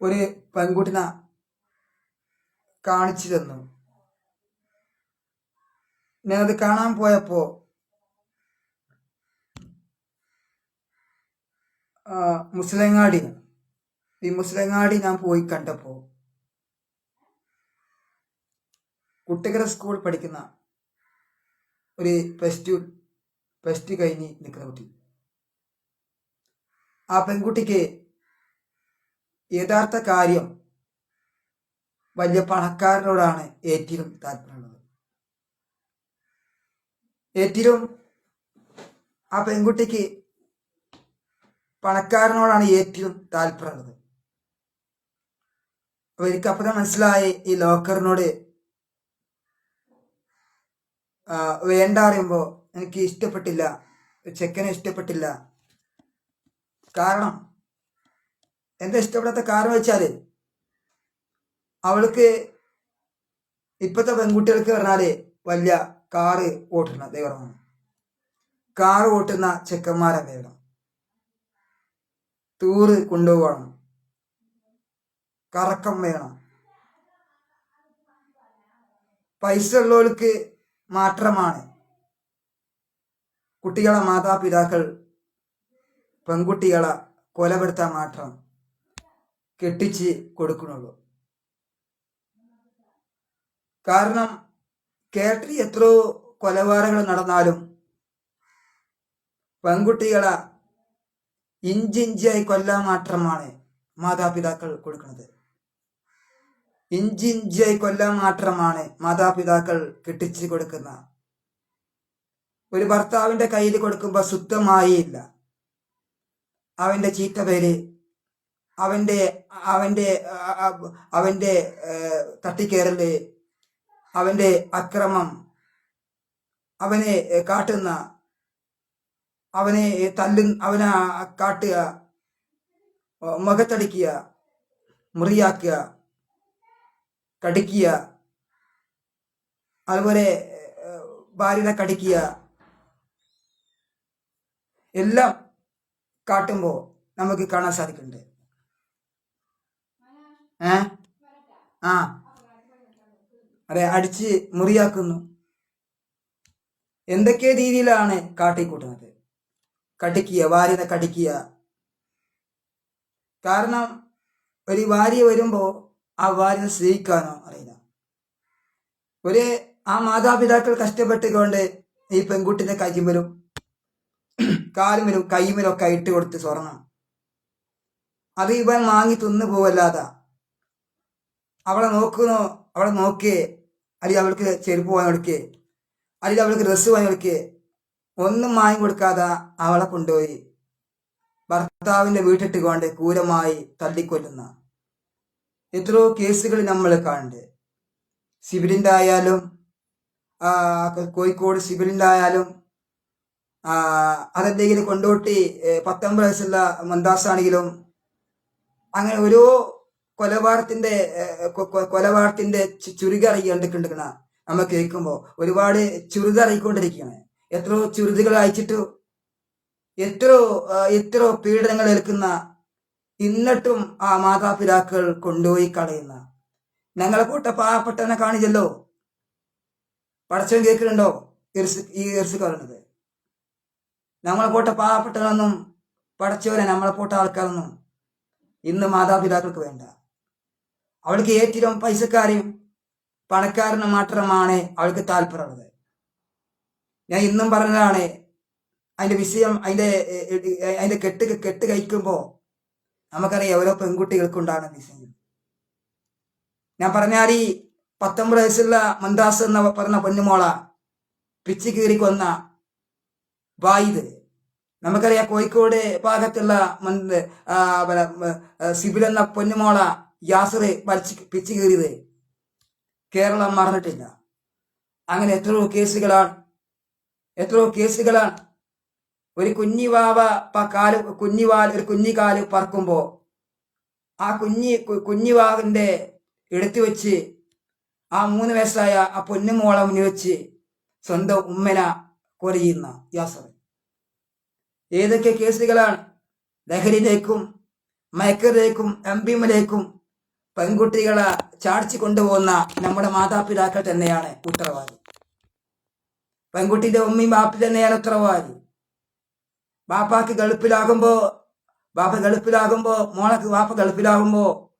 ഒരു പെൺകുട്ടിനെ കാണിച്ചു തന്നു. അത് കാണാൻ പോയപ്പോ ആ, മുസ്ലിങ്ങാടി ഈ മുസ്ലിങ്ങാടി ഞാൻ പോയി കണ്ടപ്പോ കുട്ടികര സ്കൂൾ പഠിക്കുന്ന ഒരു പ്ലസ് ടു പ്ലസ് ടു കഴിഞ്ഞ് നിൽക്കുന്ന കുട്ടി. ആ പെൺകുട്ടിക്ക് യഥാർത്ഥ കാര്യം വലിയ പണക്കാരനോടാണ് ഏറ്റവും താല്പര്യമുള്ളത്. ഏറ്റവും ആ പെൺകുട്ടിക്ക് പണക്കാരനോടാണ് ഏറ്റവും താല്പര്യമുള്ളത്. അപ്പുറം മനസ്സിലായി ഈ ലോക്കറിനോട് വേണ്ട അറിയുമ്പോ എനിക്ക് ഇഷ്ടപ്പെട്ടില്ല ചെക്കനെ ഇഷ്ടപ്പെട്ടില്ല. കാരണം എന്താ ഇഷ്ടപ്പെടാത്ത കാരണം വെച്ചാൽ അവൾക്ക് ഇപ്പോഴത്തെ പെൺകുട്ടികൾക്ക് പറഞ്ഞാൽ വലിയ കാറ് ഓട്ടുന്ന ദൈവമാണ് കാറ് ഓട്ടുന്ന ചെക്കന്മാരെ വേണം. ടൂറ് കൊണ്ടുപോകണം. കറക്കം വേണം. പൈസ ഉള്ളവർക്ക് മാത്രമാണ് കുട്ടികളെ മാതാപിതാക്കൾ പെൺകുട്ടികളെ കൊലപ്പെടുത്താൻ മാത്രം കെട്ടിച്ച് കൊടുക്കണുള്ളൂ കാരണം കേരളത്തിൽ എത്രയോ കൊലപാതകങ്ങൾ നടന്നാലും പെൺകുട്ടികളെ ഇഞ്ചിഞ്ചിയായി കൊല്ലാൻ മാത്രമാണ് മാതാപിതാക്കൾ കൊടുക്കുന്നത്. ഇഞ്ചിഞ്ചിയായി കൊല്ലാൻ മാത്രമാണ് മാതാപിതാക്കൾ കെട്ടിച്ച് കൊടുക്കുന്ന. ഒരു ഭർത്താവിന്റെ കയ്യിൽ കൊടുക്കുമ്പോൾ ശുദ്ധമായി ഇല്ല. അവന്റെ ചീത്ത പേര് അവന്റെ അവന്റെ ഏ, തട്ടിക്കേറൽ അവന്റെ അക്രമം അവനെ കാട്ടുന്ന അവനെ തല്ലു അവനെ കാട്ടുക മുഖത്തടിക്കുക മുറിയാക്കുക കടിക്കുക അതുപോലെ ഭാര്യനെ കടിക്കുക എല്ലാം കാട്ടുമ്പോൾ നമുക്ക് കാണാൻ സാധിക്കുന്നുണ്ട്. ഏ? ആ. അതെ അടിച്ച് മുറിയാക്കുന്നു. എന്തൊക്കെ രീതിയിലാണ് കാട്ടിക്കൂട്ടുന്നത്? കടിക്കുക വാരിനെ കടിക്കുക. കാരണം ഒരു വാരി വരുമ്പോൾ ആ വാരിനെ സ്നേഹിക്കാനോ അറിയില്ല. ഒരു ആ മാതാപിതാക്കൾ കഷ്ടപ്പെട്ടുകൊണ്ട് ഈ പെൺകുട്ടിന്റെ കൈമലും കാലുമലും കൈമലും ഒക്കെ ഇട്ട് കൊടുത്ത് സ്വർണം. അത് ഇവൻ വാങ്ങി തിന്നു പോവല്ലാതെ അവളെ നോക്കുന്നു അവളെ നോക്കിയേ അല്ലെങ്കിൽ അവൾക്ക് ചെരുപ്പ് വാങ്ങി കൊടുക്കേ. അല്ലെങ്കിൽ അവൾക്ക് ഡ്രസ്സ് വാങ്ങി കൊടുക്കേ. ഒന്നും വാങ്ങി കൊടുക്കാതെ അവളെ കൊണ്ടുപോയി. ഭർത്താവിന്റെ വീട്ടിട്ട് കൊണ്ട് ക്രൂരമായി തള്ളിക്കൊല്ലുന്ന എത്രയോ കേസുകൾ നമ്മൾ കാണുന്നുണ്ട്. സിവിലിന്റെ ആയാലും കോഴിക്കോട് സിവിലിന്റെ ആയാലും അതെന്തെങ്കിലും കൊണ്ടോട്ടി പത്തൊമ്പത് വയസ്സുള്ള മന്ദാസാണെങ്കിലും അങ്ങനെ ഓരോ കൊലപാതകത്തിന്റെ കൊലപാതകത്തിന്റെ ചു- ചുരുകറി കണ്ടിട്ടുണ്ടെന്ന നമ്മൾ കേൾക്കുമ്പോൾ ഒരുപാട് ചുരുതറിക്കൊണ്ടിരിക്കുകയാണ് എത്രയോ ചുരുതുകൾ അയച്ചിട്ടു എത്രയോ എത്രയോ പീഡനങ്ങൾ ഏൽക്കുന്ന എന്നിട്ടും ആ മാതാപിതാക്കൾ കൊണ്ടുപോയി കളയുന്ന. ഞങ്ങളെ കൂട്ട പാവപ്പെട്ടവനെ കാണിച്ചല്ലോ. പടച്ചവൻ കേൾക്കുന്നുണ്ടോ? ഈ ഇർസ് പറയുന്നത് നമ്മളെ കൂട്ട പാവപ്പെട്ടവനൊന്നും പടച്ചവനെ നമ്മളെ പോട്ട ആൾക്കാരൊന്നും ഇന്ന് മാതാപിതാക്കൾക്ക് വേണ്ട. അവൾക്ക് ഏറ്റവും പൈസക്കാരെയും പണക്കാരനും മാത്രമാണ് അവൾക്ക് താല്പര്യമുള്ളത്. ഞാൻ ഇന്നും പറഞ്ഞതാണ് അതിന്റെ വിഷയം അതിന്റെ അതിന്റെ കെട്ട് കെട്ട് കഴിക്കുമ്പോ നമുക്കറിയാം ഓരോ പെൺകുട്ടികൾക്കുണ്ടാകുന്ന വിഷയം. ഞാൻ പറഞ്ഞാൽ ഈ പത്തൊമ്പത് വയസ്സുള്ള മന്ദാസ് എന്ന പറഞ്ഞ പൊന്നുമോള പിച്ച് കീറി കൊന്ന വായിത്. നമുക്കറിയാം കോഴിക്കോട് ഭാഗത്തുള്ള സിബിൽ എന്ന പൊന്നുമോള യാസർ വലിച്ചു പിച്ചു കയറിയത് കേരളം മറന്നിട്ടില്ല. അങ്ങനെ എത്രയോ കേസുകളാണ് എത്രയോ കേസുകളാണ്. ഒരു കുഞ്ഞിവാവ കാൽ കുഞ്ഞിവാൽ ഒരു കുഞ്ഞിക്കാൽ പറക്കുമ്പോ ആ കുഞ്ഞി കുഞ്ഞിവാവിന്റെ എടുത്തു വെച്ച് ആ മൂന്ന് വയസ്സായ ആ പൊന്നുമോളെ മുന്നിൽ വെച്ച് സ്വന്തം ഉമ്മന കൊറിയുന്ന യാസർ. ഏതൊക്കെ കേസുകളാണ്? ലഹരിയിലേക്കും മയക്കറിലേക്കും എംപിയുമിലേക്കും പെൺകുട്ടികളെ ചാടിച്ചു കൊണ്ടുപോകുന്ന നമ്മുടെ മാതാപിതാക്കൾ തന്നെയാണ് ഉത്തരവാദി. പെൺകുട്ടിന്റെ ഉമ്മയും ബാപ്പി തന്നെയാണ് ഉത്തരവാദി. ബാപ്പാക്ക് ഗളുപ്പിലാകുമ്പോ ബാപ്പ ഗളുപ്പിലാകുമ്പോ മോളക്ക് ബാപ്പ ഗളുപ്പിലാകുമ്പോ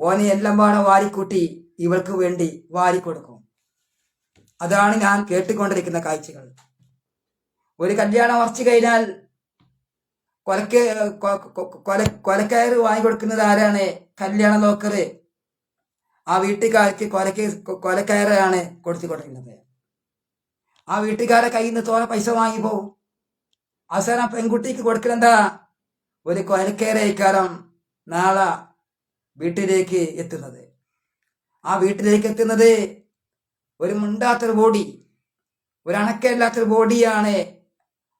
ഓനെ എല്ലാം പാടെ വാരിക്കൂട്ടി ഇവൾക്ക് വേണ്ടി വാരിക്കൊടുക്കും. അതാണ് ഞാൻ കേട്ടുകൊണ്ടിരിക്കുന്ന കാഴ്ചകൾ. ഒരു കല്യാണം ഉറച്ചു കഴിഞ്ഞാൽ കൊലക്ക് കൊല കൊലക്കാര് കൊല കൊടുക്കുന്നത് ആരാണ്? കല്യാണ ലോക്കറ്. ആ വീട്ടുകാർക്ക് കൊലക്ക് കൊലക്കാരാണ് കൊടുത്തു കൊടുക്കുന്നത് ആ വീട്ടുകാരെ കയ്യിൽ നിന്ന് തോനെ പൈസ വാങ്ങി പോകും അവസാനം പെൺകുട്ടിക്ക് കൊടുക്കലെന്താ? ഒരു കൊലക്കയറേക്കാരം നാളെ വീട്ടിലേക്ക് എത്തുന്നത്. ആ വീട്ടിലേക്ക് എത്തുന്നത് ഒരു മുണ്ടാത്തൊരു ബോഡി ഒരു അണക്കമില്ലാത്തൊരു ബോഡിയാണ്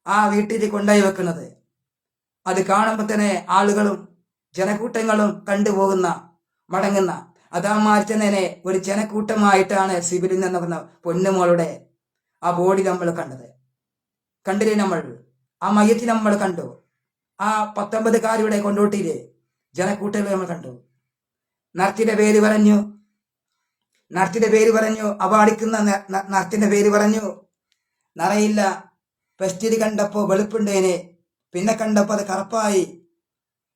ആ വീട്ടിൽ കൊണ്ടുപോയി വെക്കുന്നത്. അത് കാണുമ്പോൾ തന്നെ ആളുകളും ജനക്കൂട്ടങ്ങളും കണ്ടുപോകുന്ന മടങ്ങുന്ന. അതാ മാറ്റുന്നതിനെ ഒരു ജനക്കൂട്ടമായിട്ടാണ് സിബിലിൽ നിന്ന് വന്ന പൊന്നുമോളുടെ ആ ബോഡി നമ്മൾ കണ്ടത്. കണ്ടില്ലേ നമ്മൾ? ആ മയത്തിൽ നമ്മൾ കണ്ടു. ആ പത്തൊമ്പത് കാരിയുടെ കൊണ്ടോട്ടിയിലെ ജനക്കൂട്ടങ്ങൾ നമ്മൾ കണ്ടു. നർത്തിന്റെ പേര് പറഞ്ഞു. നർത്തിന്റെ പേര് പറഞ്ഞു. അവാടിക്കുന്ന നർത്തിന്റെ പേര് പറഞ്ഞു. നിറയില്ല. ഫസ്റ്റിൽ കണ്ടപ്പോ വെളുപ്പുണ്ടേനെ. പിന്നെ കണ്ടപ്പോൾ അത് കറുപ്പായി.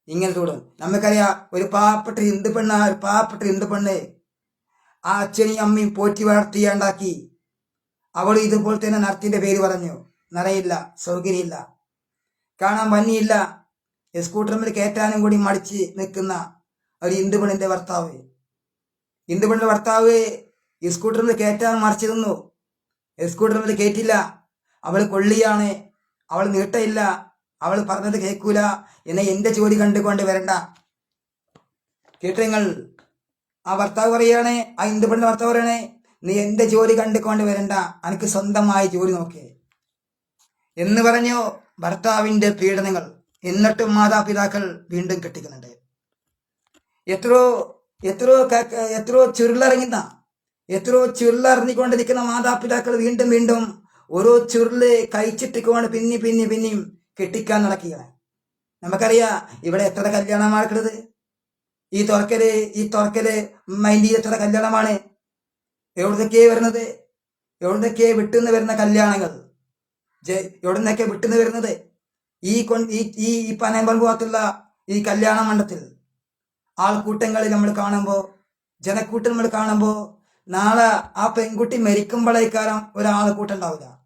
ഇങ്ങനെ തൊടും നമുക്കറിയാം ഒരു പാവപ്പെട്ട ഹിന്ദു പെണ്ണ ഒരു പാവപ്പെട്ട ഹിന്ദു പെണ്ണ് ആ അച്ഛനെയും അമ്മയും പോറ്റി വളർത്തിയാണ്ടാക്കി അവൾ ഇതുപോലെ തന്നെ നർത്തിന്റെ പേര് പറഞ്ഞു. നിറയില്ല സൗകര്യമില്ല. കാണാൻ ഭംഗിയില്ല. സ്കൂട്ടറിൽ കയറ്റാനും കൂടി മടിച്ച് നിൽക്കുന്ന ഒരു ഹിന്ദു പെണ്ണിന്റെ ഭർത്താവ്. ഹിന്ദു പെണ്ണിന്റെ ഭർത്താവ് സ്കൂട്ടറിൽ കയറ്റാൻ മറിച്ച് നിന്നു സ്കൂട്ടറിൽ കയറ്റില്ല. അവൾ കൊള്ളിയാണ്. അവൾ നീട്ടയില്ല. അവൾ പറഞ്ഞത് കേൾക്കൂല. എന്നെ എന്റെ ജോലി കണ്ടുകൊണ്ട് വരണ്ട. കേട്ടങ്ങൾ ആ ഭർത്താവ് പറയണേ ആ പെണ്ണിന്റെ ഭർത്താവ് പറയണേ നീ എന്റെ ജോലി കണ്ടുകൊണ്ട് വരണ്ട. എനിക്ക് സ്വന്തമായി ജോലി നോക്കേ. എന്ന് പറഞ്ഞു ഭർത്താവിന്റെ പീഡനങ്ങൾ. എന്നിട്ടും മാതാപിതാക്കൾ വീണ്ടും കെട്ടിക്കുന്നുണ്ട്. എത്രയോ എത്രയോ എത്രയോ ചുരുളറിങ്ങുന്ന എത്രയോ ചുരുളറിഞ്ഞിക്കൊണ്ടിരിക്കുന്ന മാതാപിതാക്കൾ വീണ്ടും വീണ്ടും ഓരോ ചുരുൾ കഴിച്ചിട്ടിക്കൊണ്ട് പിന്നെ പിന്നെ പിന്നെയും കെട്ടിക്കാൻ നടക്കുകയാണ്. നമുക്കറിയാം ഇവിടെ എത്ര കല്യാണമാണ് നടക്കുന്നത് ഈ തുറക്കൽ ഈ തുറക്കൽ മൈൻഡിൽ എത്ര കല്യാണമാണ്? എവിടുന്നൊക്കെയാ വരുന്നത്? എവിടുന്നൊക്കെ വിട്ടുന്ന് വരുന്ന കല്യാണങ്ങൾ? എവിടുന്നൊക്കെ വിട്ടുന്ന് വരുന്നത്? ഈ കൊ- ഈ ഈ ഭാഗത്തുള്ള ഈ കല്യാണ മണ്ഡത്തിൽ ആൾക്കൂട്ടങ്ങളിൽ നമ്മൾ കാണുമ്പോൾ ജനക്കൂട്ടം നമ്മൾ കാണുമ്പോൾ നാളെ ആ പെൺകുട്ടി മരിക്കുമ്പോഴേക്കാരം ഒരാൾക്കൂട്ടം ഉണ്ടാവില്ല.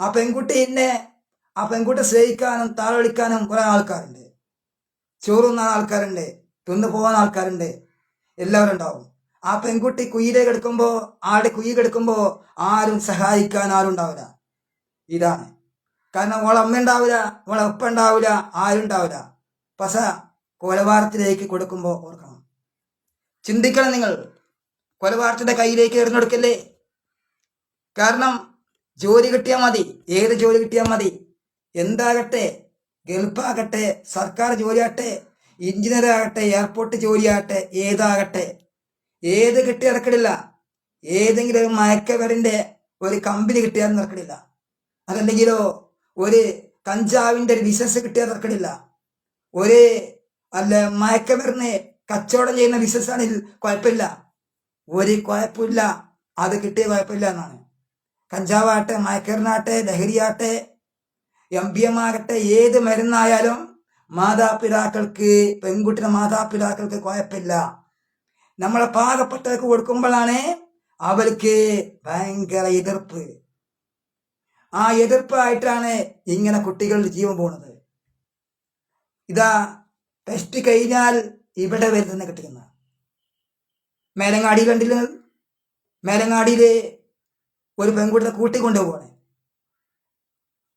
ആ പെൺകുട്ടീനെ ആ പെൺകുട്ടി സ്നേഹിക്കാനും താളൊളിക്കാനും കുറേ ആൾക്കാരുണ്ട്. ചോറുന്ന ആൾക്കാരുണ്ട്. തിന്നു പോകാൻ ആൾക്കാരുണ്ട്. എല്ലാവരും ഉണ്ടാവും. ആ പെൺകുട്ടി കുയിലെ കിടക്കുമ്പോൾ ആടെ കുയി കിടക്കുമ്പോ ആരും സഹായിക്കാൻ ആരും ഉണ്ടാവില്ല. ഇതാണ്. കാരണം ഓളെ അമ്മ ഉണ്ടാവില്ല ഓളെ ഉപ്പ ഉണ്ടാവില്ല ആരും ഉണ്ടാവില്ല. പസ കൊലപാതകത്തിലേക്ക് കൊടുക്കുമ്പോൾ ഓർക്കണം. ചിന്തിക്കണം നിങ്ങൾ. കൊലപാതകത്തിന്റെ കയ്യിലേക്ക് എറിഞ്ഞെടുക്കല്ലേ? കാരണം ജോലി കിട്ടിയാൽ മതി. ഏത് ജോലി കിട്ടിയാൽ മതി? എന്താകട്ടെ? ഗൾഫാകട്ടെ സർക്കാർ ജോലിയാകട്ടെ എഞ്ചിനീയർ ആകട്ടെ എയർപോർട്ട് ജോലിയാകട്ടെ ഏതാകട്ടെ? ഏത് കിട്ടി ഇറക്കടില്ല ഏതെങ്കിലും ഒരു മയക്കവരിന്റെ ഒരു കമ്പനി കിട്ടിയാൽ ഇറക്കടില്ല അതല്ലെങ്കിലോ ഒരു കഞ്ചാവിന്റെ ഒരു ബിസിനസ് കിട്ടിയാൽ ഇറക്കടില്ല ഒരു അല്ല മയക്കമരുന്ന് കച്ചവടം ചെയ്യുന്ന ബിസിനസ് ആണെങ്കിൽ കുഴപ്പമില്ല. ഒരു കുഴപ്പമില്ല. അത് കിട്ടിയ കുഴപ്പമില്ല എന്നാണ്. കഞ്ചാവാട്ടെ മയക്കറിനാട്ടെ ലഹരിയാട്ടെ എം പി ആകട്ടെ ഏത് മരുന്നായാലും മാതാപിതാക്കൾക്ക് പെൺകുട്ടിയുടെ മാതാപിതാക്കൾക്ക് കുഴപ്പമില്ല. നമ്മളെ പാകപ്പെട്ടവർക്ക് കൊടുക്കുമ്പോഴാണ് അവർക്ക് ഭയങ്കര എതിർപ്പ്. ആ എതിർപ്പായിട്ടാണ് ഇങ്ങനെ കുട്ടികളുടെ ജീവൻ പോണത് ഇതാ ടെസ്റ്റ് കഴിഞ്ഞാൽ ഇവിടെ വരുന്ന കിട്ടിക്കുന്ന മേലങ്ങാടിയിൽ കണ്ടില്ല? മേലങ്ങാടിയിൽ ഒരു പെൺകുട്ടിയെ കൂട്ടിക്കൊണ്ടുപോകണേ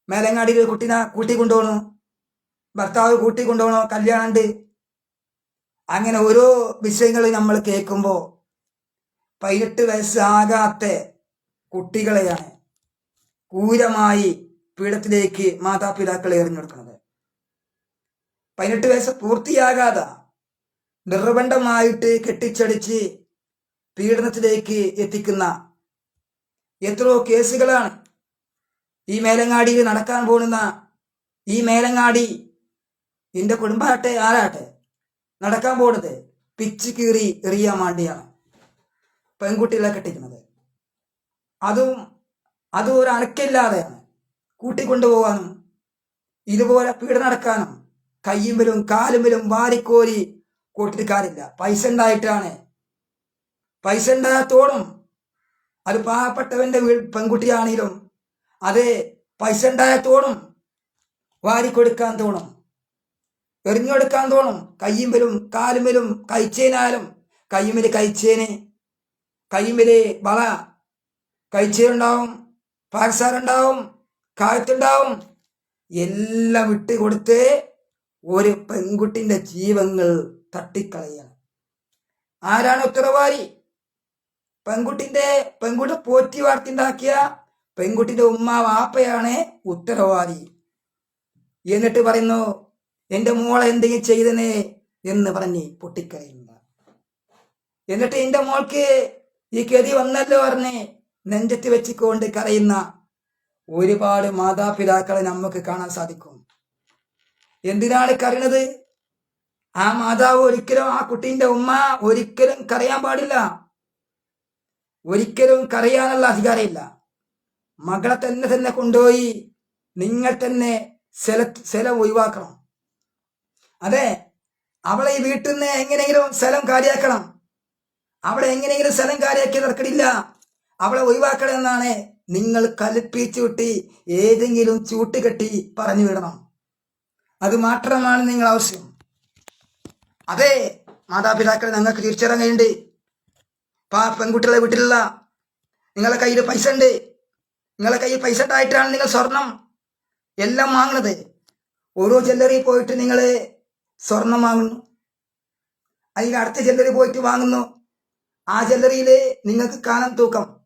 മേലങ്ങാടിയിൽ ഒരു കുട്ടീനെ കൂട്ടിക്കൊണ്ടുപോകണു ഭർത്താവ് കൂട്ടിക്കൊണ്ടുപോകണോ കല്യാണമുണ്ട് അങ്ങനെ ഓരോ വിഷയങ്ങൾ നമ്മൾ കേൾക്കുമ്പോൾ പതിനെട്ട് വയസ്സാകാത്ത കുട്ടികളെയാണ് ക്രൂരമായി പീഠത്തിലേക്ക് മാതാപിതാക്കൾ എറിഞ്ഞെടുക്കുന്നത്. പതിനെട്ട് വയസ്സ് പൂർത്തിയാകാതെ നിർബന്ധമായിട്ട് കെട്ടിച്ചടിച്ച് പീഡനത്തിലേക്ക് എത്തിക്കുന്ന എത്രയോ കേസുകളാണ് ഈ മേലങ്ങാടിയിൽ നടക്കാൻ പോകുന്ന ഈ മേലങ്ങാടി നിന്റെ കുടുംബാട്ടെ ആരാട്ടെ നടക്കാൻ പോണത് പിച്ച് കീറി എറിയാൻ വേണ്ടിയാണ് പെൺകുട്ടികളെ കെട്ടിക്കുന്നത്. അതും അതും ഒരു അനക്കില്ലാതെയാണ്. കൂട്ടിക്കൊണ്ടുപോകാനും ഇതുപോലെ പീഡ നടക്കാനും കയ്യുമ്പിലും കാലുമ്പിലും വാരിക്കോരി കൂട്ടിരിക്കാറില്ല. പൈസ ഉണ്ടായിട്ടാണ്. പൈസ ഉണ്ടായത്തോടും അത് പാവപ്പെട്ടവന്റെ പെൺകുട്ടിയാണെങ്കിലും അത് പൈസ ഉണ്ടാകത്തോടും വാരിക്കൊടുക്കാൻ തോന്നും. എറിഞ്ഞെടുക്കാൻ തോന്നും. കയ്യുമ്പലും കാലുമ്പലും കഴിച്ചേനാലും. കയ്യുമ്പൽ കഴിച്ചേന്. കയ്യുമ്പൽ വള. കഴിച്ചേനുണ്ടാവും പാകസാറുണ്ടാവും കായത്തുണ്ടാവും. എല്ലാം വിട്ട് കൊടുത്ത് ഒരു പെൺകുട്ടിന്റെ ജീവങ്ങൾ തട്ടിക്കളയാണ്. ആരാണ് ഉത്തരവാദി? പെൺകുട്ടിന്റെ പെൺകുട്ടി പോറ്റി വാർത്തിണ്ടാക്കിയ പെൺകുട്ടിന്റെ ഉമ്മ വാപ്പയാണ് ഉത്തരവാദി. എന്നിട്ട് പറയുന്നു എന്റെ മോളെ എന്തെങ്കിലും ചെയ്തനേ എന്ന് പറഞ്ഞ് പൊട്ടിക്കരയുന്ന എന്നിട്ട് എന്റെ മോൾക്ക് ഈ ഗതി വന്നല്ലോ പറഞ്ഞ് നെഞ്ചത്ത് വെച്ചിക്കൊണ്ട് കരയുന്ന ഒരുപാട് മാതാപിതാക്കളെ നമുക്ക് കാണാൻ സാധിക്കും. എന്തിനാണ് കരയണത് ആ മാതാവ് ഒരിക്കലും ആ കുട്ടീന്റെ ഉമ്മ ഒരിക്കലും കരയാൻ പാടില്ല. ഒരിക്കലും കരയാനുള്ള അധികാരമില്ല. മകളെ തന്നെ തന്നെ കൊണ്ടുപോയി നിങ്ങൾ തന്നെ സ്ഥല സ്ഥലം ഒഴിവാക്കണം. അതെ അവളെ ഈ വീട്ടിൽ നിന്ന് എങ്ങനെയെങ്കിലും സ്ഥലം കാര്യാക്കണം. അവളെ എങ്ങനെയെങ്കിലും സ്ഥലം കാര്യാക്കി നടക്കണില്ല. അവളെ ഒഴിവാക്കണം എന്നാണ് നിങ്ങൾ കൽപ്പിച്ചു വിട്ടി ഏതെങ്കിലും ചൂട്ടുകെട്ടി പറഞ്ഞു വിടണം. അത് മാത്രമാണ് നിങ്ങൾ ആവശ്യം. അതെ മാതാപിതാക്കളെ ഞങ്ങൾക്ക് തിരിച്ചറിയാൻ കഴിയുന്നുണ്ട്. പാ പെൺകുട്ടികളെ വീട്ടിലുള്ള നിങ്ങളെ കയ്യിൽ പൈസ ഉണ്ട്. നിങ്ങളെ കയ്യിൽ പൈസ ഉണ്ടായിട്ടാണ് നിങ്ങൾ സ്വർണം എല്ലാം വാങ്ങുന്നത്. ഓരോ ജ്വല്ലറി പോയിട്ട് നിങ്ങൾ സ്വർണം വാങ്ങുന്നു. അല്ലെങ്കിൽ അടുത്ത ജ്വല്ലറി പോയിട്ട് വാങ്ങുന്നു. ആ ജ്വല്ലറിയിൽ നിങ്ങൾക്ക് കാലം തൂക്കം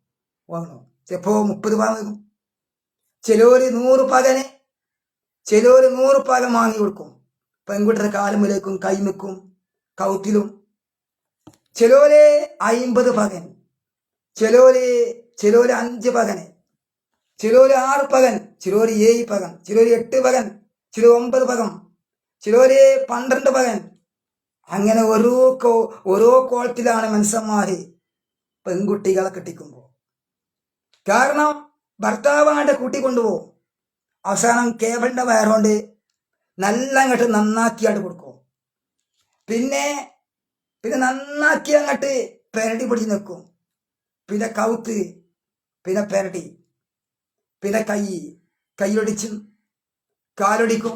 വാങ്ങുന്നു. ചിലപ്പോ മുപ്പത് വാങ്ങും. ചിലവര് നൂറ് പകന് ചിലവര് നൂറ് പകൻ വാങ്ങി കൊടുക്കും. പെൺകുട്ടിയുടെ കാലുമിലേക്കും കൈമിക്കും കൗത്തിലും. ചിലവര് അയിമ്പത് പകൻ ചിലവര് ചിലവര് അഞ്ച് പകന് ചിലവര് ആറ് പകൻ ചിലവര് ഏഴ് പകൻ ചിലവര് എട്ട് പകൻ ചില ഒമ്പത് പകം ചിലവര് പന്ത്രണ്ട് പകൻ. അങ്ങനെ ഓരോ കോ ഓരോ കോളത്തിലാണ് മനുഷ്യന്മാര് പെൺകുട്ടികളെ കെട്ടിക്കുമ്പോൾ കാരണം ഭർത്താവാണ്ട് കൂട്ടി കൊണ്ടുപോകും അവസാനം കേബിളിന്റെ വയറുകൊണ്ട് നല്ല അങ്ങോട്ട് നന്നാക്കിയാണ്ട് കൊടുക്കും. പിന്നെ പിന്നെ നന്നാക്കി അങ്ങോട്ട് പെരടി പിടിച്ച് നിൽക്കും പിന്നെ കൗത്ത് പിന്നെ പെരടി. പിന്നെ കൈ കൈയൊടിച്ചും കാലൊടിക്കും.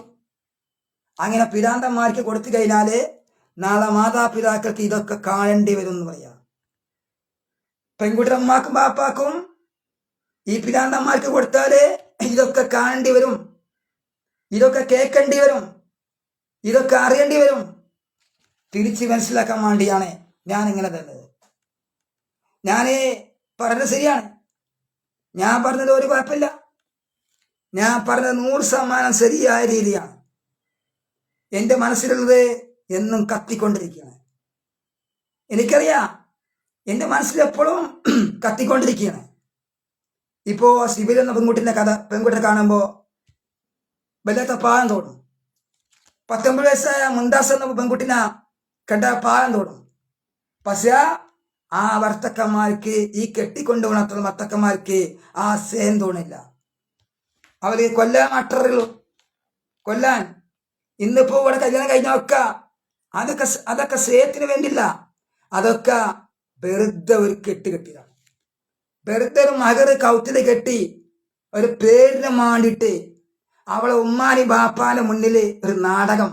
അങ്ങനെ പിതാന്തന്മാർക്ക് കൊടുത്തു കഴിഞ്ഞാൽ നാളെ മാതാപിതാക്കൾക്ക് ഇതൊക്കെ കാണേണ്ടി വരും എന്ന് പറയാം. പെൺകുട്ടിയുടെ അമ്മാക്കും ബാപ്പാക്കും ഈ പിതാന്തന്മാർക്ക് കൊടുത്താൽ ഇതൊക്കെ കാണേണ്ടി വരും. ഇതൊക്കെ കേൾക്കേണ്ടി വരും. ഇതൊക്കെ അറിയേണ്ടി വരും. തിരിച്ച് മനസ്സിലാക്കാൻ വേണ്ടിയാണ് ഞാൻ ഇങ്ങനെ തന്നത്. ഞാൻ പറഞ്ഞത് ശരിയാണ്. ഞാൻ പറഞ്ഞത് ഒരു കുഴപ്പമില്ല. ഞാൻ പറഞ്ഞത് നൂറ് ശതമാനം ശരിയായ രീതിയാണ്. എന്റെ മനസ്സിലുള്ളത് എന്നും കത്തിക്കൊണ്ടിരിക്കുകയാണ്. എനിക്കറിയാം എന്റെ മനസ്സിൽ എപ്പോഴും കത്തിക്കൊണ്ടിരിക്കുകയാണ്. ഇപ്പോ സിബിൽ എന്ന പെൺകുട്ടിന്റെ കഥ പെൺകുട്ടിനെ കാണുമ്പോൾ വല്ലാത്ത പാകം തോന്നും. പത്തൊമ്പത് വയസ്സായ മുന്താസ് എന്ന പെൺകുട്ടിനെ കണ്ട പാകം തോന്നും. പക്ഷേ ആ ഭർത്തക്കന്മാർക്ക് ഈ കെട്ടിക്കൊണ്ടുപോകണത്തുള്ള ഭർത്തക്കന്മാർക്ക് ആ സ്നേഹം തോന്നില്ല. അവർ കൊല്ലാൻ അട്ടറുള്ളൂ കൊല്ലാൻ. ഇന്നിപ്പോ ഇവിടെ കല്യാണം കഴിഞ്ഞൊക്കെ അതൊക്കെ സ് അതൊക്കെ സ്നേഹത്തിന് വേണ്ടില്ല അതൊക്കെ വെറുതെ ഒരു കെട്ട് കെട്ടിയതാണ്. വെറുതെ ഒരു മകർ കൗത്തിൽ കെട്ടി ഒരു പേരിന് മാണ്ടിട്ട് അവളെ ഉമ്മാനി ബാപ്പാന്റെ മുന്നിൽ ഒരു നാടകം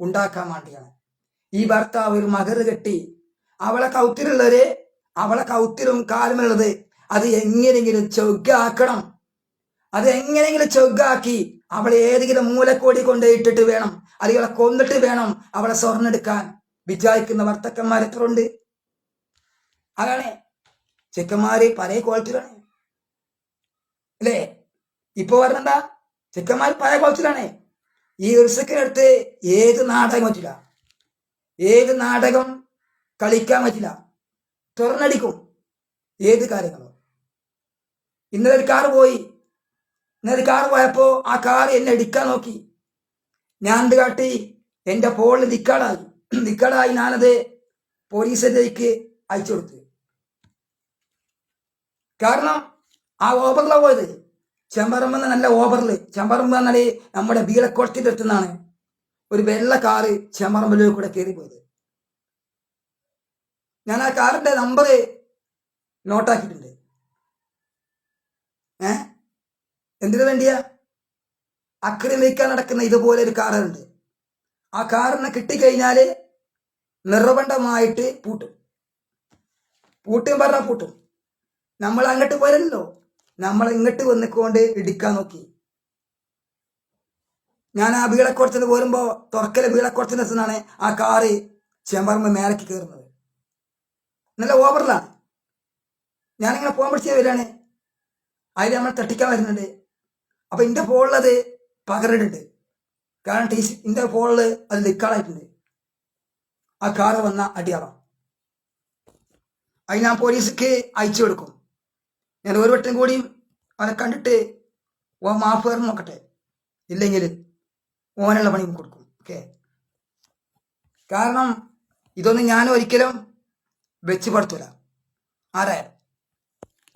ഉണ്ടാക്കാൻ വേണ്ടിയാണ്. ഈ ഭർത്താവ് ഒരു മകർ കെട്ടി അവളെ കൗത്തിലുള്ളവര് അവളെ കൗത്തിലും കാലുമുള്ളത് അത് എങ്ങനെയെങ്കിലും ചൊഗ്ഗാക്കണം. അത് എങ്ങനെയെങ്കിലും ചൊഗ്ഗാക്കി അവളെ ഏതെങ്കിലും മൂലക്കോടി കൊണ്ടുപോയിട്ടിട്ട് വേണം അതുകളെ കൊന്നിട്ട് വേണം അവളെ സ്വർണെടുക്കാൻ വിചാരിക്കുന്ന വർത്തക്കന്മാർ എത്ര ഉണ്ട്? അതാണ് ചെക്കന്മാര് പല കോളത്തിലാണ് അല്ലേ? ഇപ്പൊ പറഞ്ഞെന്താ? ചെക്കന്മാർ പല കോളത്തിലാണ് ഈ ഇർസക്കിനടുത്ത് ഏത് നാടകം പറ്റില്ല ഏത് നാടകം? കളിക്കാൻ പറ്റില്ല. തുറന്നടിക്കും. ഏത് കാര്യങ്ങളും. ഇന്നലെ ഒരു കാറ് പോയി. ഇന്നലെ കാർ പോയപ്പോ ആ കാർ എന്നെ എടുക്കാൻ നോക്കി. ഞാൻ എന്ത് കാട്ടി എന്റെ ഫോണിൽ നിക്കാടായി. നിക്കാടായി ഞാനത് പോലീസിലേക്ക് അയച്ചു കൊടുത്തു. കാരണം ആ ഓവറിലാണ് പോയത്. ചെമ്പറമ്പ് നല്ല ഓബറിൽ ചെമ്പറമ്പ് പറഞ്ഞാൽ നമ്മുടെ ബീളക്കോളത്തിന്റെ അടുത്തുനിന്നാണ് ഒരു വെള്ള കാറ് ചെമ്പറമ്പിലൂടെ കൂടെ കയറി പോയത് ഞാൻ ആ കാറിന്റെ നമ്പർ നോട്ടാക്കിയിട്ടുണ്ട് ഏ? എന്തിനു വേണ്ടിയാ? അക്രമിക്കാൻ നടക്കുന്ന ഇതുപോലെ ഒരു കാറുണ്ട് ആ കാറിനെ കിട്ടിക്കഴിഞ്ഞാൽ നിർബന്ധമായിട്ട് പൂട്ടും. പൂട്ടും പറഞ്ഞാൽ പൂട്ടും. നമ്മൾ അങ്ങോട്ട് പോരല്ലോ. നമ്മൾ ഇങ്ങോട്ട് വന്നിക്കൊണ്ട് ഇടിക്കാൻ നോക്കി. ഞാൻ ആ വീളക്കുറച്ചിന് പോരുമ്പോ തുറക്കല വീളക്കുറച്ചിന് ആ കാറ് ചെമ്പറമ്പ് മേലക്ക് കയറുന്നത്. നല്ല ഓവറിലാണ് ഞാനിങ്ങനെ പോകാൻ പിടിച്ചേ വരികയാണ്. അതിൽ നമ്മൾ തട്ടിക്കാൻ വരുന്നുണ്ട്. അപ്പം എന്റെ ഫോണിലത് പകരടുണ്ട് കാരണം ടീ എന്റെ ഫോണിൽ അത് ലിക്കാളായിട്ടുണ്ട് ആ കാറ് വന്ന അടിയാറാം. അത് ഞാൻ പോലീസിക്ക് അയച്ചു കൊടുക്കും. ഞാൻ ഒരു വട്ടം കൂടിയും അവനെ കണ്ടിട്ട് ഓ മാഫ് കയറി നോക്കട്ടെ. ഇല്ലെങ്കിൽ ഓനുള്ള പണി കൊടുക്കും. ഓക്കെ? കാരണം ഇതൊന്നും ഞാൻ ഒരിക്കലും വെച്ച് പടുത്തൂല ആരായാലും.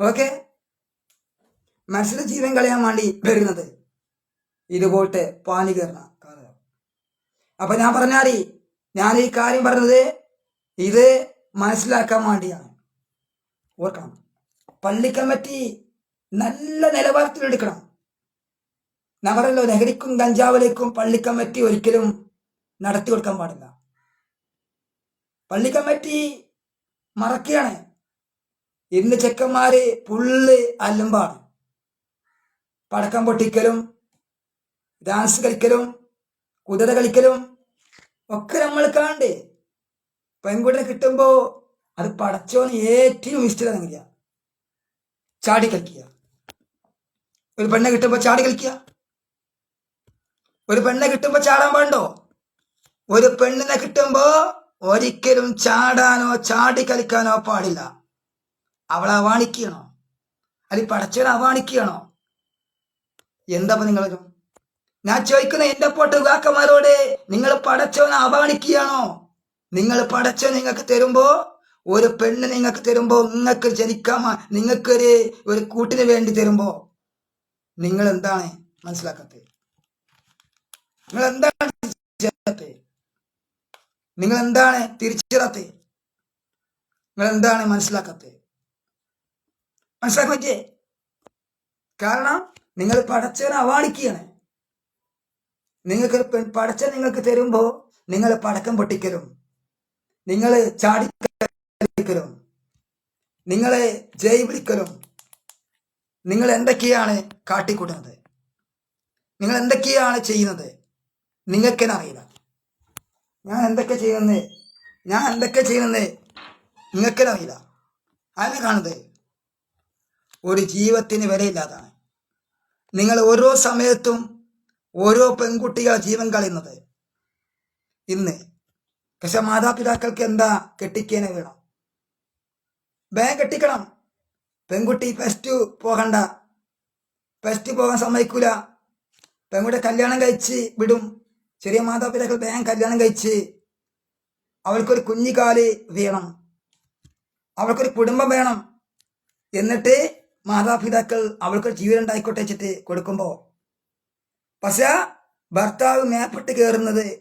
ഓക്കെ? മനസ്സിൽ ജീവൻ കളയാൻ വേണ്ടി വരുന്നത് ഇതുപോലത്തെ പാനി കയറുന്ന കാലം അപ്പൊ ഞാൻ പറഞ്ഞാടി ഞാൻ ഈ കാര്യം പറഞ്ഞത് ഇത് മനസ്സിലാക്കാൻ വേണ്ടിയാണ്. ഓർക്കണം. പള്ളി കമ്മിറ്റി നല്ല നിലവാരത്തിലെടുക്കണം ഞാൻ പറയല്ലോ ലഹരിക്കും കഞ്ചാവിലേക്കും പള്ളി കമ്മിറ്റി ഒരിക്കലും നടത്തി കൊടുക്കാൻ പാടില്ല. പള്ളി കമ്മിറ്റി മറക്കുകയാണ്. ഇന്ന് ചെക്കന്മാര് പുള്ള് അല്ലുമ്പാണ് പടക്കം പൊട്ടിക്കലും ഡാൻസ് കളിക്കലും കുതിര കളിക്കലും ഒക്കെ നമ്മൾ കാണണ്ടേ പെൺകുട്ടിനെ കിട്ടുമ്പോ അത് പടച്ചോന് ഏറ്റവും ഇഷ്ടമില്ല ചാടി കളിക്കുക. ഒരു പെണ്ണെ കിട്ടുമ്പോ ചാടി കളിക്കുക. ഒരു പെണ്ണെ കിട്ടുമ്പോ ചാടാൻ പാടോ ഒരു പെണ്ണിനെ കിട്ടുമ്പോ ഒരിക്കലും ചാടാനോ ചാടി കളിക്കാനോ പാടില്ല. അവൾ അവാണിക്കണോ അല്ലെങ്കിൽ പടച്ചവൻ അവാണിക്കണോ എന്താ നിങ്ങൾ ഞാൻ ചോദിക്കുന്ന എന്റെ പോട്ട് കാക്കമാരോട് നിങ്ങൾ പടച്ചവൻ അവാണിക്കുകയാണോ നിങ്ങൾ പടച്ചവൻ നിങ്ങൾക്ക് തരുമ്പോ ഒരു പെണ്ണ് നിങ്ങൾക്ക് തരുമ്പോ നിങ്ങൾക്ക് ജനിക്കാൻ നിങ്ങൾക്കൊരു ഒരു കൂട്ടിന് വേണ്ടി തരുമ്പോ നിങ്ങൾ എന്താണ് മനസ്സിലാക്കാത്തത് നിങ്ങൾ എന്താണ് നിങ്ങൾ എന്താണ് തിരിച്ചറിയാത്തത്? നിങ്ങൾ എന്താണ് മനസ്സിലാക്കാത്തത്? മനസ്സിലാക്കാൻ പറ്റിയേ? കാരണം നിങ്ങൾ പടച്ചവനെ അവാണിക്കുകയാണ് നിങ്ങൾക്ക് പടച്ച നിങ്ങൾക്ക് തരുമ്പോ നിങ്ങൾ പടക്കം പൊട്ടിക്കലും. നിങ്ങൾ ചാടിക്കലും നിങ്ങളെ ജയ് വിളിക്കലും. നിങ്ങൾ എന്തൊക്കെയാണ് കാട്ടിക്കൂട്ടുന്നത്? നിങ്ങൾ എന്തൊക്കെയാണ് ചെയ്യുന്നത്? നിങ്ങൾക്ക് തന്നെ അറിയില്ല. ഞാൻ എന്തൊക്കെ ചെയ്യുന്നത് ഞാൻ എന്തൊക്കെ ചെയ്യുന്നത് നിങ്ങൾക്ക് തന്നെ അറിയില്ല അതിനെ കാണുന്നത്? ഒരു ജീവത്തിന് വിലയില്ലാതാണ്. നിങ്ങൾ ഓരോ സമയത്തും ഓരോ പെൺകുട്ടികൾ ജീവൻ കളയുന്നത്. ഇന്ന് പക്ഷെ മാതാപിതാക്കൾക്ക് എന്താ കെട്ടിക്കേനെ വേണം ബാങ്ക് കെട്ടിക്കണം. പെൺകുട്ടി പ്ലസ് ടു പോകണ്ട. പ്ലസ് ടു പോകാൻ സമ്മതിക്കൂല. പെൺകുട്ടി കല്യാണം കഴിച്ച് വിടും. ചെറിയ മാതാപിതാക്കൾ വേഗം കല്യാണം കഴിച്ച് അവൾക്കൊരു കുഞ്ഞിക്കാൽ വേണം. അവൾക്കൊരു കുടുംബം വേണം. എന്നിട്ട് മാതാപിതാക്കൾ അവൾക്കൊരു ജീവൻ ഉണ്ടായിക്കോട്ടെ വെച്ചിട്ട് കൊടുക്കുമ്പോ. പക്ഷെ ഭർത്താവ് മേപ്പെട്ട് കയറുന്നത്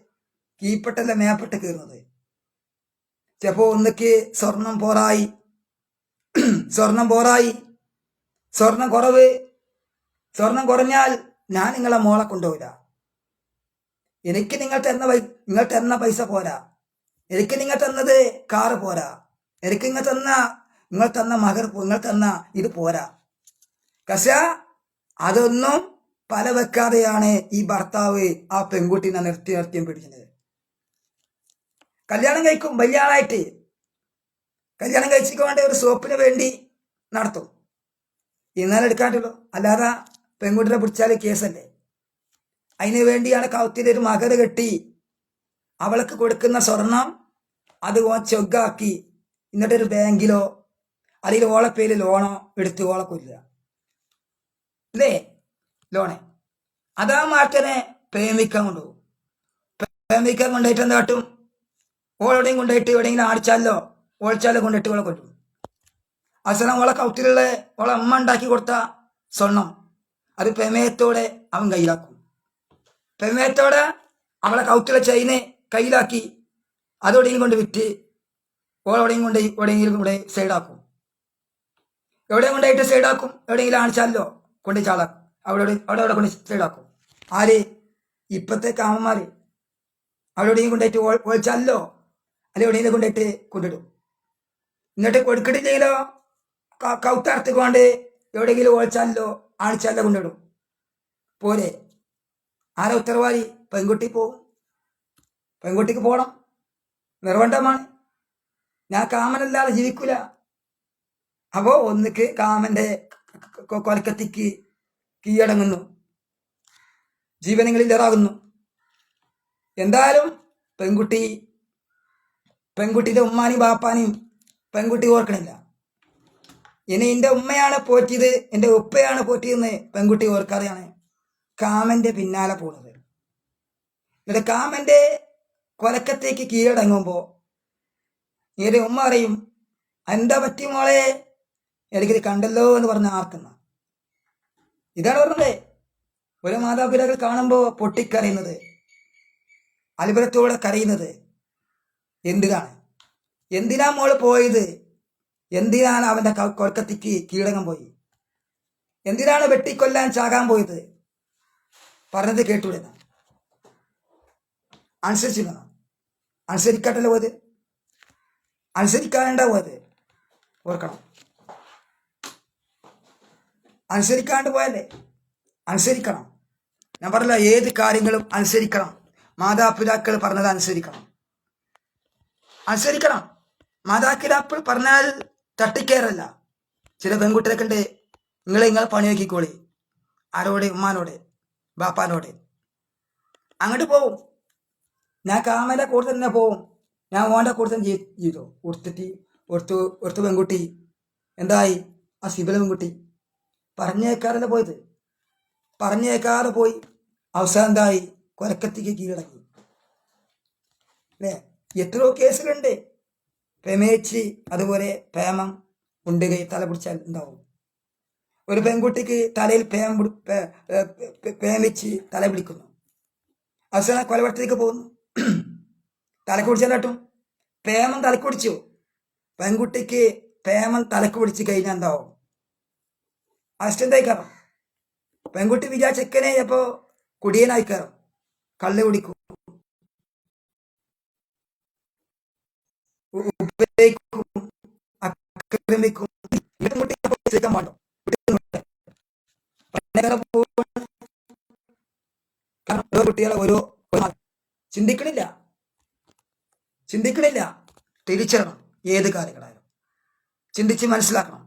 കീപ്പെട്ടല്ല മേപ്പെട്ട് കയറുന്നത്. ചിലപ്പോ ഒന്നിക്ക് സ്വർണം പോറായി. സ്വർണം പോറായി. സ്വർണം കുറവ്. സ്വർണം കുറഞ്ഞാൽ ഞാൻ നിങ്ങളെ മോളെ കൊണ്ടുപോയില്ല എനിക്ക് നിങ്ങൾ തന്ന പൈ നിങ്ങൾ തന്ന പൈസ പോരാ. എനിക്ക് നിങ്ങൾ തന്നത് കാറ് പോരാ. എനിക്ക് നിങ്ങൾ തന്ന നിങ്ങൾ തന്ന മകർ നിങ്ങൾ തന്ന ഇത് പോരാ. കശ അതൊന്നും പല വെക്കാതെയാണ് ഈ ഭർത്താവ് ആ പെൺകുട്ടിനെ നിർത്തി നിർത്തിയും പിടിക്കുന്നത്. കല്യാണം കഴിക്കും വലിയ ആളായിട്ട് കല്യാണം കഴിച്ചിട്ട് ഒരു സോപ്പിന് വേണ്ടി നടത്തും. ഇന്നലെ എടുക്കാണ്ടല്ലോ. അല്ലാതെ പെൺകുട്ടിനെ പിടിച്ചാൽ കേസല്ലേ? അതിന് വേണ്ടിയാണ് കൗത്തിൽ ഒരു മകര് കെട്ടി അവൾക്ക് കൊടുക്കുന്ന സ്വർണം അത് ഓൻ ചൊഗ്ഗാക്കി എന്നിട്ടൊരു ബാങ്കിലോ അല്ലെങ്കിൽ ഓളെ ലോണോ എടുത്ത് ഓളെ കൊല്ലുക. അല്ലേ? ലോണെ. അതാ മാറ്റനെ പ്രേമിക്കാൻ കൊണ്ടുപോകും. പ്രേമിക്കാൻ കൊണ്ടുപോയിട്ട് എന്താ കാട്ടും? ഓളെവിടെയും കൊണ്ടുപോയിട്ട് എവിടെയെങ്കിലും ആടിച്ചാലോ ഓളിച്ചാലോ കൊണ്ടിട്ട് ഓളെ കൊല്ലും. അവസാനം ഓളെ കൗത്തിലുള്ള ഓളെ അമ്മ ഉണ്ടാക്കി കൊടുത്ത സ്വർണം അത് പ്രമേയത്തോടെ അവൻ കയ്യിലാക്കും. പെമയത്തോടെ അവളെ കൗത്തിലെ ചൈനെ കയ്യിലാക്കി. അതോടെയും കൊണ്ട് വിറ്റ് ഓളോടെയും കൊണ്ട് എവിടെയെങ്കിലും കൂടെ സൈഡാക്കും എവിടെയും കൊണ്ടായിട്ട് സൈഡാക്കും എവിടെയെങ്കിലും ആണിച്ചാലോ കൊണ്ട് ചാളാക്കും അവിടെ അവിടെ അവിടെ കൊണ്ട് സൈഡാക്കും ആര്? ഇപ്പത്തെ കാമന്മാര്. അവിടെയും കൊണ്ടായിട്ട് ഒഴിച്ചാലോ അല്ലെ എവിടെയെങ്കിലും കൊണ്ടായിട്ട് കൊണ്ടിടും. എന്നിട്ട് കൊടുക്കട്ടില്ലെങ്കിലോ കൗത്തർത്തിക്കൊണ്ട് എവിടെയെങ്കിലും ഒഴിച്ചാലോ ആണിച്ചാലോ കൊണ്ടിടും. പോരെ. ആരാ ഉത്തരവാദി? പെൺകുട്ടി പോകും പെൺകുട്ടിക്ക് പോകണം നിർബന്ധമാണ്. ഞാൻ കാമനല്ലാതെ ജീവിക്കൂല. അപ്പോ ഒന്നിക്ക് കാമന്റെ കൊലക്കത്തിക്ക് കീഴടങ്ങുന്നു. ജീവനങ്ങളിൽ ഇറാകുന്നു എന്തായാലും പെൺകുട്ടി പെൺകുട്ടിയുടെ ഉമ്മാനെയും ബാപ്പാനെയും പെൺകുട്ടി ഓർക്കണില്ല. ഇനി എന്റെ ഉമ്മയാണ് പോറ്റിയത് എന്റെ ഉപ്പയാണ് പോറ്റിയതെന്ന് പെൺകുട്ടി ഓർക്കാതെയാണ്. കാമന്റെ പിന്നാലെ പോണത്. എന്നിട്ട് കാമന്റെ കൊലക്കത്തേക്ക് കീഴടങ്ങുമ്പോ നേരെ ഉമ്മ അറിയും എന്താ പറ്റി മോളെ? എനിക്കിത് കണ്ടല്ലോ എന്ന് പറഞ്ഞ ആർക്കുന്ന. ഇതാണ് പറഞ്ഞത് ഒരു മാതാപിതാക്കൾ കാണുമ്പോൾ പൊട്ടിക്കരയുന്നത് അത്ഭുതത്തോടെ കരയുന്നത് എന്തിനാണ്? എന്തിനാ മോൾ പോയത്? എന്തിനാണ് അവന്റെ കൊൽക്കത്തിക്ക് കീഴടങ്ങാൻ പോയി? എന്തിനാണ് വെട്ടിക്കൊല്ലാൻ ചാകാൻ പോയത്? പറഞ്ഞത് കേട്ടൂടെ? അനുസരിച്ചില്ല അനുസരിക്കാട്ടല്ലോ പോയത്? അനുസരിക്കാണ്ട പോയത്? ഓർക്കണം. അനുസരിക്കാണ്ട് പോയല്ലേ? അനുസരിക്കണം ഞാൻ പറഞ്ഞില്ല ഏത് കാര്യങ്ങളും അനുസരിക്കണം മാതാപിതാക്കൾ പറഞ്ഞത് അനുസരിക്കണം അനുസരിക്കണം മാതാപിതാക്കൾ പറഞ്ഞാൽ തട്ടിക്കയറല്ല ചില പെൺകുട്ടികളൊക്കെ ഉണ്ട്. നിങ്ങൾ നിങ്ങൾ പണി നോക്കിക്കോളി ആരോടെ? ഉമ്മാനോടെ. ബാപ്പാനോടെ. അങ്ങോട്ട് പോവും. ഞാൻ കാമന്റെ കൂടെ തന്നെ പോവും. ഞാൻ ഓന്റെ കൂടെ തന്നെ ചെയ്- ചെയ്തു. കൊടുത്തിട്ട് ഒരുത്തു ഒരുത്തു പെൺകുട്ടി. എന്തായി? ആ സിബില പെൺകുട്ടി. പറഞ്ഞേക്കാറല്ല പോയത്. പറഞ്ഞേക്കാതെ പോയി. അവസാനം എന്തായി? കൊലക്കത്തിക്ക് കീഴടങ്ങി. അല്ലേ? എത്രയോ കേസുകളുണ്ട്. പ്രമേച്ച് അതുപോലെ പ്രേമം ഉണ്ടുകൈ തല പിടിച്ചാൽ ഉണ്ടാവും. ഒരു പെൺകുട്ടിക്ക് തലയിൽ പേം പേം പ്രേമിച്ച് തല പിടിക്കുന്നു. അവസാനം കൊലപെട്ടത്തേക്ക് പോകുന്നു. തലക്ക് പിടിച്ചാൽ തലക്കുടിച്ചു പെൺകുട്ടിക്ക് പേമൻ തലക്ക് പിടിച്ച് കഴിഞ്ഞാൽ എന്താവും? അസിസ്റ്റന്റായി കയറും? പെൺകുട്ടി വിചാരിച്ച ചെക്കനെ അപ്പോ കുടിയനായി കയറും. കള്ള് കുടിക്കും. ഉപയോഗിക്കും. ആക്രമിക്കും പെൺകുട്ടി കാരണം ഓരോ കുട്ടികളെ ഓരോ ചിന്തിക്കണില്ല. ചിന്തിക്കണില്ല. തിരിച്ചറിയണം. ഏത് കാര്യങ്ങളായാലും. ചിന്തിച്ച് മനസ്സിലാക്കണം.